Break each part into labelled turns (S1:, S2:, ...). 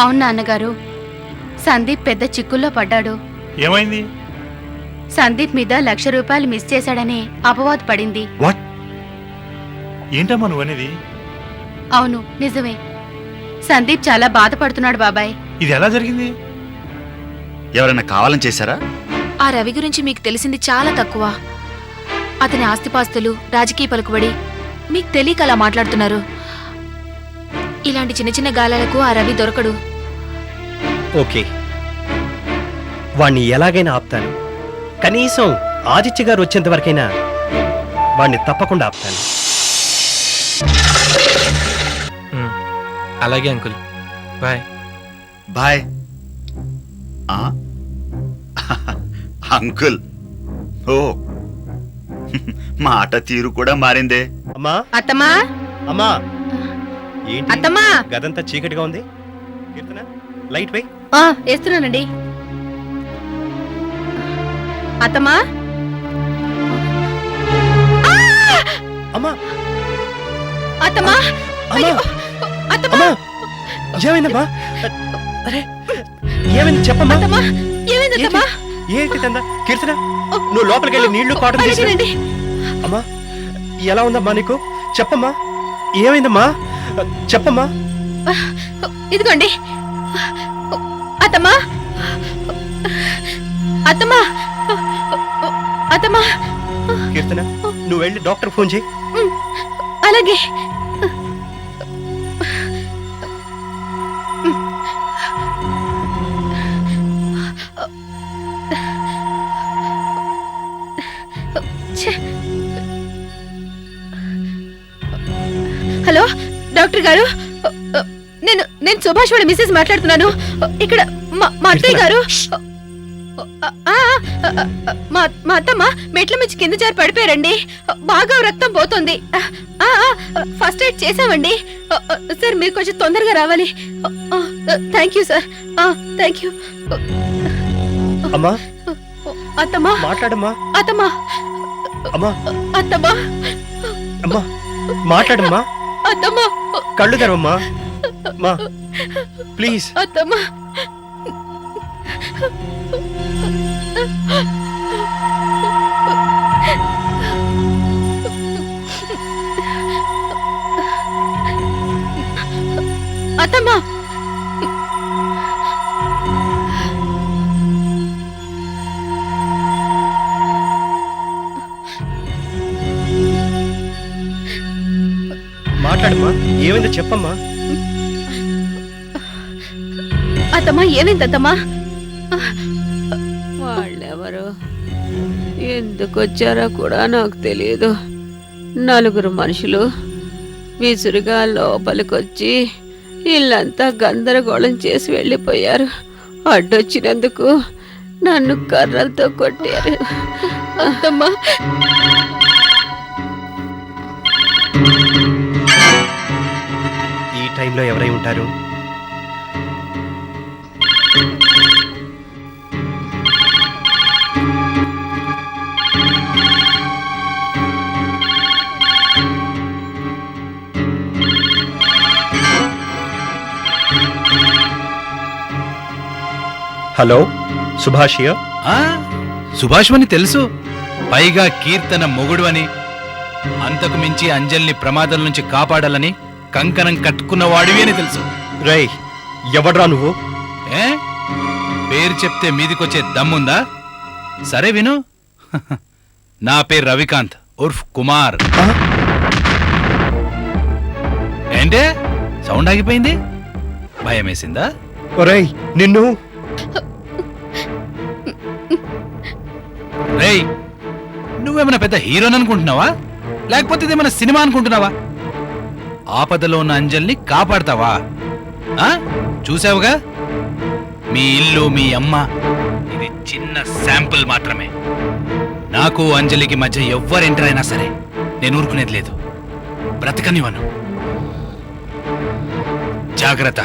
S1: అవును నాన్నగారు. సందీప్ పెద్ద చిక్కుల్లో పడ్డాడు.
S2: ఏమైంది?
S1: సందీప్ మీద లక్ష రూపాయలు మిస్ చేశాడని అపవాదు పడింది.
S2: వాట్? ఏంటమ్మా నువ్వు అనేది
S1: అవును నిజమే. సందీప్ చాలా బాధపడుతున్నాడు బాబాయ్.
S2: ఇది ఎలా జరిగింది?
S3: ఎవరైనా కావాలని చేశారా?
S4: ఆ రవి గురించి మీకు తెలిసింది చాలా తక్కువ. అతని ఆస్తిపాస్తులు రాజకీయ పలుకుబడి మీకు తెలియక అలా మాట్లాడుతున్నారు. ఇలాంటి చిన్న చిన్న గాలాలకు ఆ రవి దొరకడు.
S5: ఓకే. వాణ్ణి ఎలాగైనా ఆపుతాను. కనీసం ఆదిత్య గారు వచ్చేంత వరకైనా వాణ్ణి తప్పకుండా ఆపుతాను.
S6: అలాగే అంకుల్. బాయ్.
S3: బాయ్. ఆ? అంకుల్. ఓ. మాట తీరు కూడా మారిందే.
S5: అమ్మా.
S1: అత్తమ్మా.
S5: అమ్మా. ఏంటి?
S1: అత్తమ్మా!
S5: గదంతా చీకటిగా ఉంది. కీర్తన లైట్ వై
S1: ఆ, వేస్తున్నానండి. అత్తమ్మా!
S5: అమ్మా!
S1: అత్తమ్మా!
S5: అమ్మా!
S1: అత్తమ్మా!
S5: ఏమైందమ్మా? అరే ఏమైంది చెప్పమ్మా?
S1: అత్తమ్మా! ఏమైంది అత్తమ్మా?
S5: ఏంటి తందా కీర్తన నువ్వు లోపలికి వెళ్ళి నీళ్ళు కాటన్ తీసుకురా
S1: అలాగేనండి.
S5: అమ్మా ఎలా ఉందమ్మా నీకు? చెప్పమ్మా. ఏమైందమ్మా? చెప్పమ్మా.
S1: ఇదిగోండి. అత్తమ్మా. అత్తమ్మా. అత్తమ్మా.
S5: కీర్తన నువ్వు వెళ్ళి డాక్టర్ ఫోన్ చేయి.
S1: అలాగే. ఛే. డాక్టర్ గారు నేను నేను సుభాష్ వాళ్ళ మిస్సెస్ మాట్లాడుతున్నాను. ఇక్కడ మా మా అత్తయ్య గారు మా అత్తమ్మ మెట్ల మించి కింద జారి పడిపోయారండి. బాగా రక్తం పోతుంది. ఆ, ఆ, ఫస్ట్ ఎయిడ్ చేసామండి సార్ మీరు కొంచెం తొందరగా రావాలి. Thank you sir. Thank you.
S5: అమ్మా.
S1: అత్తమ్మా.
S5: మాట్లాడమ్మా.
S1: అత్తమ్మా.
S5: అమ్మా.
S1: అత్తమ్మా.
S5: అమ్మా. మాట్లాడమ్మా.
S1: అత్తమ్మా
S5: కళ్ళు తెరవమ్మా మా ప్లీజ్
S1: అత్తమ్మా అత్తమ్మా
S5: మాట్లాడమ్మా. ఏమైందో చెప్పమ్మా.
S1: అత్తమ్మా ఏమైంది అత్తమ్మా?
S7: వాళ్ళెవరు? ఎందుకు వచ్చారో కూడా నాకు తెలియదు నలుగురు మనుషులు విసురుగా లోపలికొచ్చి ఇల్లంతా గందరగోళం చేసి వెళ్ళిపోయారు. అడ్డొచ్చినందుకు నన్ను కర్రలతో కొట్టారు.
S1: అత్తమ్మా.
S5: టైంలో ఎవరై ఉంటారు? హలో సుభాషియా
S8: ఆ సుభాష్ అని తెలుసు. పైగా కీర్తన మొగుడు అని అంతకు మించి అంజల్ని ప్రమాదం నుంచి కాపాడాలని కంకణం కట్టుకున్నవాడివి అని తెలుసు.
S5: రేయ్ ఎవడ్రా నువ్వు?
S8: ఏ? పేరు చెప్తే మీదికొచ్చే దమ్ముందా? సరే విను. నా పేరు రవికాంత్ ఉర్ఫ్ కుమార్? ఏంటే? సౌండ్ ఆగిపోయింది? భయమేసిందా?
S5: ఒరేయ్ నిన్ను?
S8: రేయ్ నువ్వేమైనా పెద్ద హీరోని అనుకుంటున్నావా లేకపోతే ఇదేమైనా సినిమా అనుకుంటున్నావా? ఆపదలో ఉన్న అంజల్ని కాపాడతావా? ఆ? చూసావుగా? మీ ఇల్లు మీ అమ్మ ఇది చిన్న శాంపుల్ మాత్రమే. నాకు అంజలికి మధ్య ఎవ్వరు ఎంటర్ అయినా సరే నేను ఊరుకునేది లేదు. బ్రతకనివ్వను. జాగ్రత్త.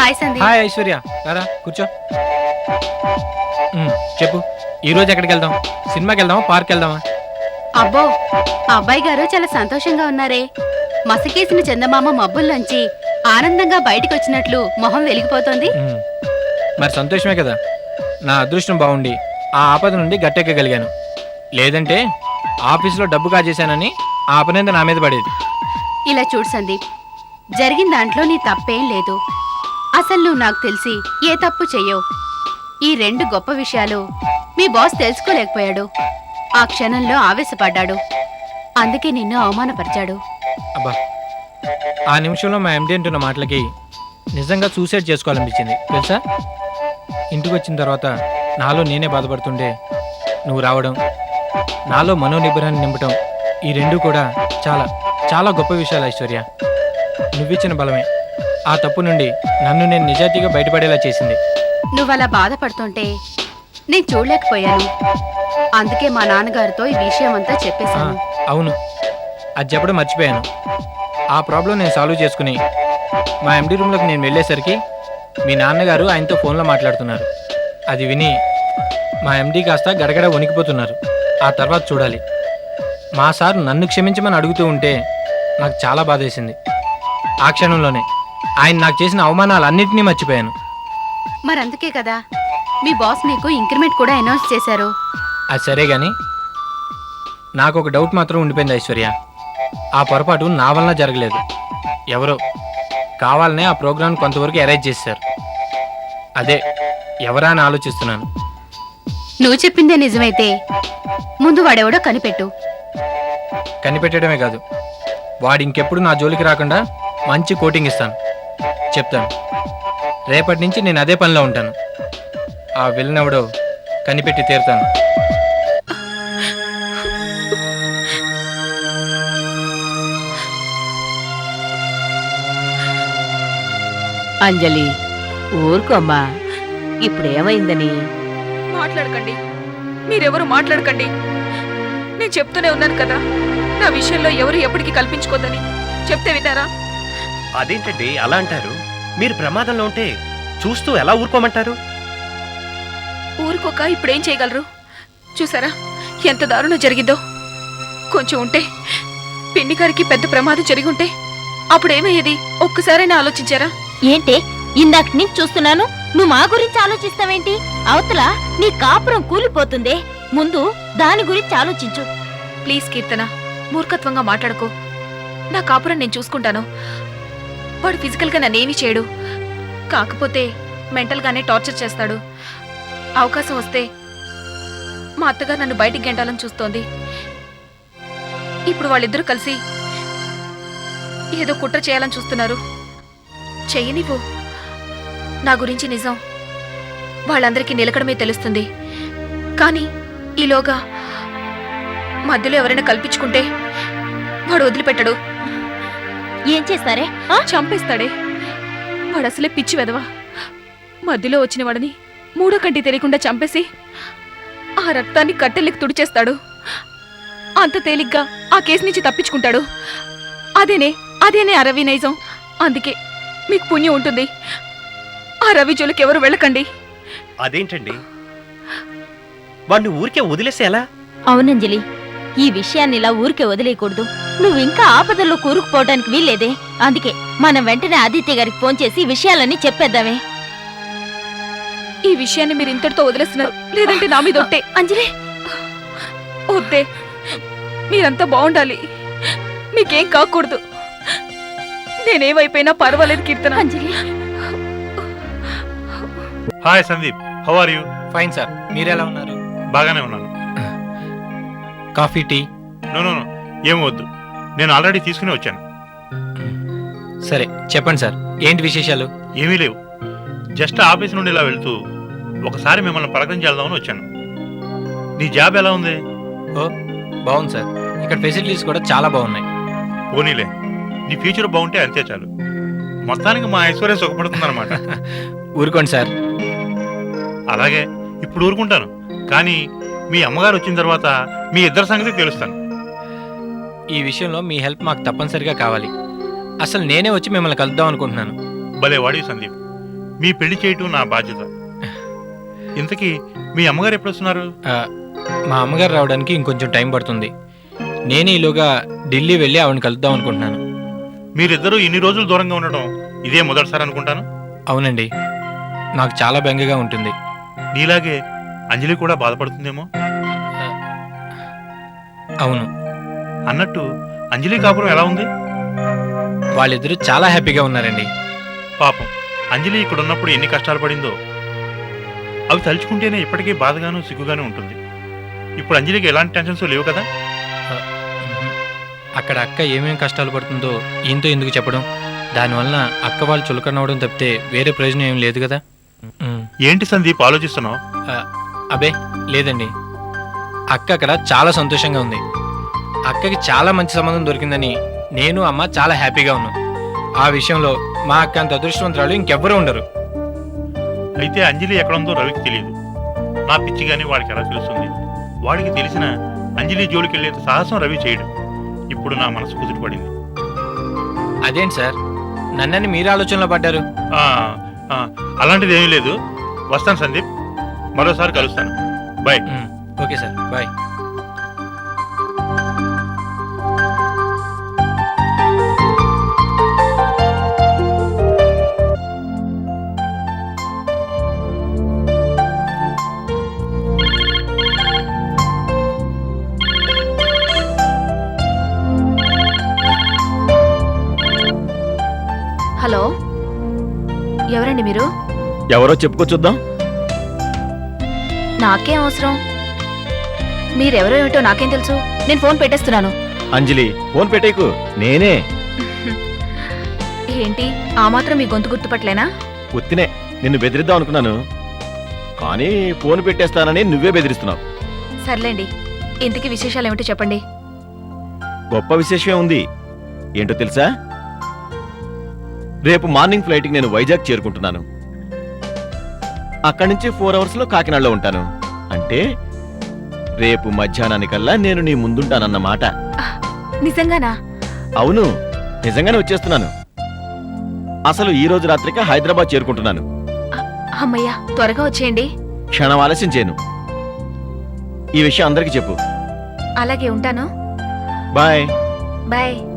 S1: హాయ్ సందీప్
S6: హాయ్ ఐశ్వర్య రారా కూర్చో. ఉమ్, చెప్పు. ఈ రోజు ఎక్కడికి వెళ్దాం? సినిమాకి వెళ్దామా? పార్క్ వెళ్దామా?
S9: అబ్బో ఆ అబ్బాయి గారు చాలా సంతోషంగా ఉన్నారే. మసకేసిన చందమామ మబ్బుల్లోంచి ఆనందంగా బయటికి వచ్చినట్లు మొహం వెలిగిపోతోంది.
S6: ఉమ్, మరి సంతోషమే కదా? నా అదృష్టం బాగుండి ఆ ఆపద నుండి గట్టెక్కగలిగాను. లేదంటే ఆఫీస్లో డబ్బు కాజేశానని ఆ అపనింద నా మీద పడేది.
S9: ఇలా చూడు సందీప్. జరిగిన దాంట్లో నీ తప్పేం లేదు. అసలు నువ్వు నాకు తెలిసి ఏ తప్పు చెయ్యవు. ఈ రెండు గొప్ప విషయాలు మీ బాస్ తెలుసుకోలేకపోయాడు. ఆ క్షణంలో ఆవేశపడ్డాడు. అందుకే నిన్ను అవమానపరిచాడు.
S6: అబ్బా ఆ నిమిషంలో మా ఎండి అంటున్న మాటలకి నిజంగా సూసైడ్ చేసుకోవాలనిపించింది. తెలుసా? ఇంటికి వచ్చిన తర్వాత నాలో నేనే బాధపడుతుండే నువ్వు రావడం నాలో మనోనిబ్బరాన్ని నింపడం ఈ రెండు కూడా చాలా చాలా గొప్ప విషయాలు ఐశ్వర్య. నువ్విచ్చిన బలమే. ఆ తప్పు నుండి నన్ను నేను నిజాయితీగా బయటపడేలా చేసింది.
S9: నువ్వలా బాధపడుతుంటే నేను చూడలేకపోయాను. అందుకే మా నాన్నగారితో ఈ విషయం అంతా చెప్పేశాను.
S6: అవును. అది చెప్పడం మర్చిపోయాను. ఆ ప్రాబ్లం నేను సాల్వ్ చేసుకుని మా ఎండి రూమ్లోకి నేను వెళ్ళేసరికి మీ నాన్నగారు ఆయనతో ఫోన్లో మాట్లాడుతున్నారు. అది విని మా ఎండి కాస్త గడగడ వణికిపోతున్నారు. ఆ తర్వాత చూడాలి. మా సార్ నన్ను క్షమించమని అడుగుతూ ఉంటే నాకు చాలా బాధేసింది. ఆ క్షణంలోనే ఆయన నాకు చేసిన అవమానాలన్నింటినీ మర్చిపోయాను.
S9: మరందుకే కదా మీ బాస్ నీకు ఇంక్రిమెంట్ కూడా అనౌన్స్ చేశారు.
S6: అది సరే గాని నాకు ఒక డౌట్ మాత్రం ఉండిపోయింది ఐశ్వర్య. ఆ పొరపాటు నా వలన జరగలేదు. ఎవరో కావాలనే ఆ ప్రోగ్రామ్ కొంతవరకు అరేంజ్ చేశారు. అదే ఎవరా అని ఆలోచిస్తున్నాను.
S9: నువ్వు చెప్పిందే నిజమైతే ముందు వాడెవడో కనిపెట్టు.
S6: కనిపెట్టడమే కాదు వాడు ఇంకెప్పుడు నా జోలికి రాకుండా మంచి కోటింగ్ ఇస్తాను. చెప్తాను. రేపటి నుంచి నేను అదే పనిలో ఉంటాను. ఆ వెళ్ళినవడో కనిపెట్టి తీరుతాను.
S7: అంజలి ఊరుకోమ్మా ఇప్పుడేమైందని?
S10: మాట్లాడకండి. మీరెవరు మాట్లాడకండి. నేను చెప్తూనే ఉన్నాను కదా. నా విషయంలో ఎవరు ఎప్పటికీ కల్పించుకోదని చెప్తే విన్నారా?
S5: అదేంటండి? అలా అంటారు. మీరు ప్రమాదంలో ఉంటే చూస్తూ ఎలా ఊరుకోమంటారు?
S10: ఊరుకోక ఇప్పుడేం చేయగలరు? చూసారా? ఎంత దారుణం జరిగిందో. కొంచెం ఉంటే పిన్ని గారికి పెద్ద ప్రమాదం జరిగి ఉంటే అప్పుడేమయ్యేది? ఒక్కసారైనా ఆలోచించారా?
S11: ఏంటే ఇందాక నుంచి చూస్తున్నాను నువ్వు మా గురించి ఆలోచిస్తావేంటి? అవతల నీ కాపురం కూలిపోతుందే. ముందు దాని గురించి ఆలోచించు.
S10: ప్లీజ్ కీర్తన మూర్ఖత్వంగా మాట్లాడుకో. నా కాపురం నేను చూసుకుంటాను. వాడు ఫిజికల్గా నన్నేమీ చేయడు. కాకపోతే మెంటల్గానే టార్చర్ చేస్తాడు. అవకాశం వస్తే మా అత్తగారు నన్ను బయటికి గెంటాలని చూస్తోంది. ఇప్పుడు వాళ్ళిద్దరూ కలిసి ఏదో కుట్ర చేయాలని చూస్తున్నారు. చెయ్యనివ్వు నా గురించి నిజం వాళ్ళందరికీ నిలకడమే తెలుస్తుంది. కానీ ఈలోగా మధ్యలో ఎవరైనా కల్పించుకుంటే వాడు వదిలిపెట్టడు.
S11: ఏం చేస్తారే?
S10: చంపేస్తాడే. వాడు అసలే పిచ్చి వెదవా మధ్యలో వచ్చిన వాడిని మూడో కంటి తెలియకుండా చంపేసి ఆ రక్తాన్ని కట్టెలకి తుడిచేస్తాడు. అంత తేలిగ్గా ఆ కేసు నుంచి తప్పించుకుంటాడు. అదేనే అదేనే ఆ రవి నైజం. అందుకే మీకు పుణ్యం ఉంటుంది. ఆ రవి జోలికి ఎవరు వెళ్ళకండి.
S5: అదేంటండి? వాడిని ఊరికే వదిలేస్తే ఎలా
S11: అవునంజలి ఈ విషయాన్ని ఇలా ఊరికే వదిలేయకూడదు. నువ్వు ఇంకా ఆపదల్లో కూరుకుపోవడానికి వీల్లేదే. అందుకే మనం వెంటనే ఆదిత్య గారికి ఫోన్ చేసి విషయాలన్నీ చెప్పేద్దామే.
S10: ఈ విషయాన్ని మీరు ఇంతటితో వదిలేస్తున్నారు. లేదంటే నా మీద ఒట్టే.
S11: అంజలి!
S10: వద్దే మీరంతా బాగుండాలి. మీకేం కాకూడదు. నేనేమైపోయినా పర్వాలేదు Keerthana.
S11: Anjali!
S2: Hi Sandeep how are you?
S6: Fine sir మీరెలా ఉన్నారు?
S2: బాగానే ఉన్నాను.
S6: Coffee tea?
S2: No no no ఏం వద్దు. నేను ఆల్రెడీ తీసుకుని వచ్చాను.
S6: సరే చెప్పండి సార్. ఏంటి విశేషాలు?
S2: ఏమీ లేవు. జస్ట్ ఆఫీస్ నుండి ఇలా వెళ్తూ ఒకసారి మిమ్మల్ని పలకరించేద్దామని వచ్చాను. నీ జాబ్ ఎలా ఉంది?
S6: ఓ బాగుంది సార్. ఇక్కడ ఫెసిలిటీస్ కూడా చాలా బాగున్నాయి.
S2: పోనీలే. నీ ఫ్యూచర్ బాగుంటే అంతే చాలు. మొత్తానికి మా ఐశ్వర్య సుఖపడుతుందన్నమాట.
S6: ఊరుకోండి సార్.
S2: అలాగే ఇప్పుడు ఊరుకుంటాను. కానీ మీ అమ్మగారు వచ్చిన తర్వాత మీ ఇద్దరి సంగతి తెలుస్తాను.
S6: ఈ విషయంలో మీ హెల్ప్ మాకు తప్పనిసరిగా కావాలి. అసలు నేనే వచ్చి మిమ్మల్ని కలుద్దాం అనుకుంటున్నాను.
S2: భలే వాడి సందీప్. మీ పెళ్ళి చేయటం నా బాధ్యత. ఇంతకీ మీ అమ్మగారు ఎప్పుడు వస్తున్నారు
S6: ఆ, మా అమ్మగారు రావడానికి ఇంకొంచెం టైం పడుతుంది. నేను ఈలోగా ఢిల్లీ వెళ్ళి ఆవిడని కలుద్దాం అనుకుంటున్నాను.
S2: మీరిద్దరూ ఇన్ని రోజులు దూరంగా ఉండడం ఇదే మొదటిసారి అనుకుంటాను?
S6: అవునండి. నాకు చాలా బెంగగా ఉంటుంది.
S2: నీలాగే అంజలి కూడా బాధపడుతుందేమో?
S6: అవును.
S2: అన్నట్టు అంజలి కాపురం ఎలా ఉంది?
S6: వాళ్ళిద్దరూ చాలా హ్యాపీగా ఉన్నారండి.
S2: పాపం అంజలి ఇక్కడ ఉన్నప్పుడు ఎన్ని కష్టాలు పడిందో అవి తలుచుకుంటేనే ఇప్పటికీ బాధగాను సిగ్గుగాను ఉంటుంది. ఇప్పుడు అంజలికి ఎలాంటి టెన్షన్స్ లేవు కదా?
S6: అక్కడ అక్క ఏమేం కష్టాలు పడుతుందో ఈయనతో ఎందుకు చెప్పడం? దానివల్ల అక్క వాళ్ళు చులకనవడం తప్పితే వేరే ప్రయోజనం ఏం లేదు కదా.
S2: ఏంటి సందీప్ ఆలోచిస్తున్నావు?
S6: అబే లేదండి. అక్క అక్కడ చాలా సంతోషంగా ఉంది. అక్కకి చాలా మంచి సంబంధం దొరికిందని నేను అమ్మ చాలా హ్యాపీగా ఉన్నాం. ఆ విషయంలో మా అక్క అంత అదృష్టవంతురాలు ఇంకెవ్వరూ ఉండరు.
S2: అయితే అంజలి ఎక్కడుందో రవికి తెలియదు. నా పిచ్చి గాని వాడికి ఎలా తెలుస్తుంది? వాడికి తెలిసిన అంజలి జోలికి వెళ్ళేంత సాహసం రవి చేయడు. ఇప్పుడు నా మనసు కుదుట పడింది
S6: అదేంటి సార్? నన్నని మీరు ఆలోచనలో పడ్డారు.
S2: ఆ, ఆ, అలాంటిది ఏమీ లేదు. వస్తాను సందీప్. మరోసారి కలుస్తాను. బాయ్.
S6: Okay sir. బాయ్.
S12: ఎవరో చెప్పుకో చూద్దాం.
S4: నాకేం అవసరం? మీరెవరో ఏమిటో నాకేం తెలుసు? నేను ఫోన్ పెట్టేస్తున్నాను.
S12: అంజలి ఫోన్ పెట్టేకు. నేనే.
S4: ఏంటి? ఆ మాత్రం మీ గొంతు గుర్తుపట్లేనా
S12: ఉత్తినే నిన్ను బెదిరిద్దాం అనుకున్నాను. కానీ ఫోన్ పెట్టేస్తానని నువ్వే బెదిరిస్తున్నావు.
S4: సర్లేండి. ఇంతకీ విశేషాలు ఏమిటో చెప్పండి.
S12: గొప్ప విశేషమే ఉంది. ఏంటో తెలుసా? రేపు మార్నింగ్ ఫ్లైట్కి నేను వైజాగ్ చేరుకుంటున్నాను. అక్కడి నుంచి ఫోర్ అవర్స్లో కాకినాడలో ఉంటాను. అంటే రేపు మధ్యాహ్నానికల్లా నేను నీ ముందుంటానన్నమాట
S4: నిజంగానా?
S12: అవును నిజంగానే వచ్చేస్తున్నాను. అసలు ఈ రోజు రాత్రికి హైదరాబాద్ చేరుకుంటున్నాను.
S4: అమ్మయ్యా త్వరగా వచ్చేయండి.
S12: క్షణం ఆలస్యం చేయను. ఈ విషయం అందరికీ చెప్పు.
S4: అలాగే ఉంటాను.
S12: బాయ్.
S4: బాయ్.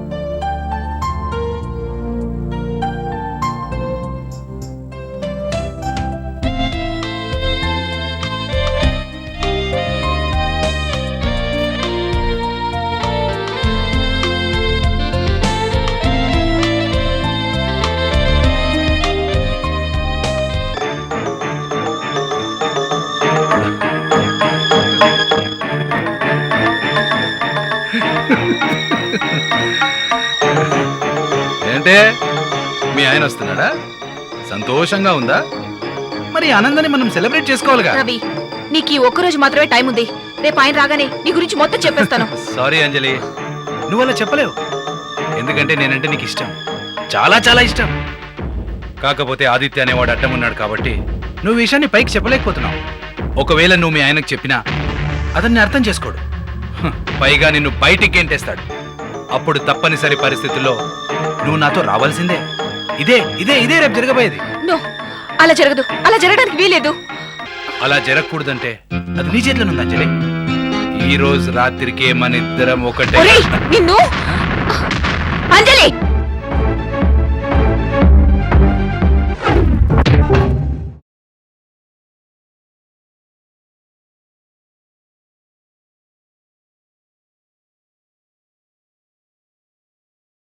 S8: ఏంటే మీ ఆయన వస్తున్నాడా? సంతోషంగా ఉందా? మరి ఆనందాన్ని మనం సెలబ్రేట్ చేసుకోవాలిగా?
S4: రవి నీకు ఈ ఒక్కరోజు మాత్రమే టైం ఉంది. రేపు ఆయన రాగానే నీ గురించి మొత్తం చెప్పేస్తాను.
S8: సారీ అంజలి నువ్వు అలా చెప్పలేవు. ఎందుకంటే నేనంటే నీకు ఇష్టం. చాలా చాలా ఇష్టం. కాకపోతే ఆదిత్య అనేవాడు అడ్డం ఉన్నాడు కాబట్టి నువ్వు విషయాన్ని పైకి చెప్పలేకపోతున్నావు. ఒకవేళ నువ్వు మీ ఆయనకు చెప్పినా అతన్ని అర్థం చేసుకోడు. హ, పైగా నిన్ను బయటికి గెంటేస్తాడు. అప్పుడు తప్పనిసరి పరిస్థితుల్లో నువ్వు నాతో రావాల్సిందే. ఇదే ఇదే ఇదే రేపు జరగబోయేది.
S4: అలా జరగదు. అలా జరగడానికి వీలేదు
S8: అలా జరగకూడదంటే అది నీ చేతిలో ఉంది అంజలి. ఈ రోజు రాత్రికే మన ఇద్దరం ఒకటే
S4: నిన్ను? అంజలి!